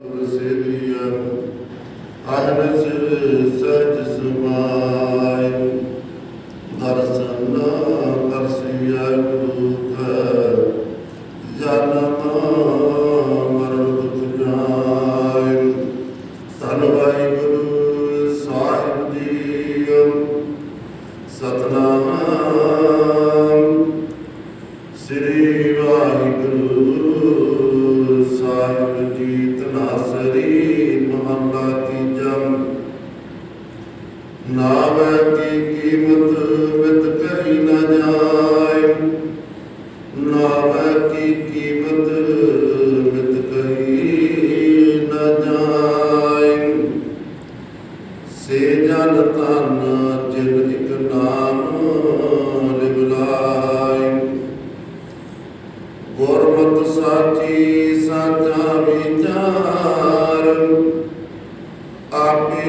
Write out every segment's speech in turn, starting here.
ਸੇਵੀਆ ਆਹਨ ਸਿਰ ਸਜ ਸਮਾਇ ਦਰਸ਼ਨ ਦਰਸਿਆ ਗੁਰੂ ਜਨਮ ਮਰਨ ਦੁਖ ਜਾਇ ਧੰਨ ਵਾਹਿਗੁਰੂ ਨਾਮ ਕੀ ਕੀਮਤ ਮਿਤ ਕਰੀ ਨਾ ਜਾਏ। ਨਾਮ ਕੀ ਕੀਮਤ ਮਿਤ ਕਰੀ ਨਾ ਜਾਏ। ਸੇ ਜਨ ਤਨ ਜਿਨ ਇਕ ਨਾਮ ਲਿਵਲਾਈ ਗੁਰਮਤਿ ਸਾਚੀ ਸਾਚਾ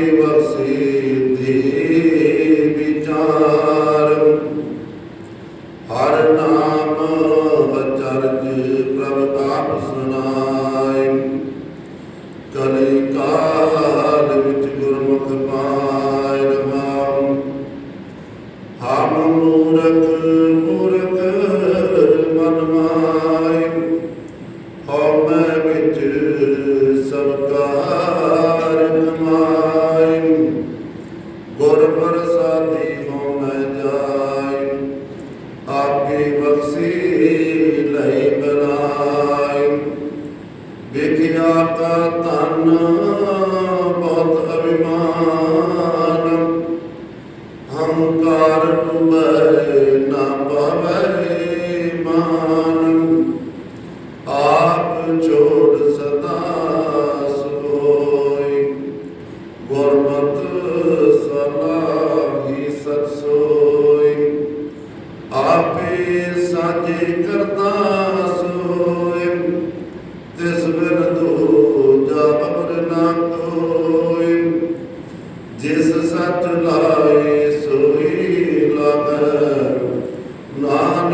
ਆਪੇ ਦੇ ਵਿਚਾਰ। ਹਰ ਨਾਮ ਬਚਰਜ ਪ੍ਰਭ ਆਪ ਸੁਨਾਈ ਕਲੀ ਕਾਲ ਵਿਖਿਆ ਕਾ ਤਨ ਬਹੁਤ ਅਭਿਮਾਨ। ਹੰਕਾਰ ਡੁਬੈ ਨਾ ਪਵੈ ਮਾਨ। ਆਪ ਛੋੜ ਸਦਾ ਸੋਈ। ਗੁਰਮਤ ਸਲਾਹੀ ਸਤ ਸੋਈ। ਆਪੇ ਸਾਜੇ ਕਰਤਾ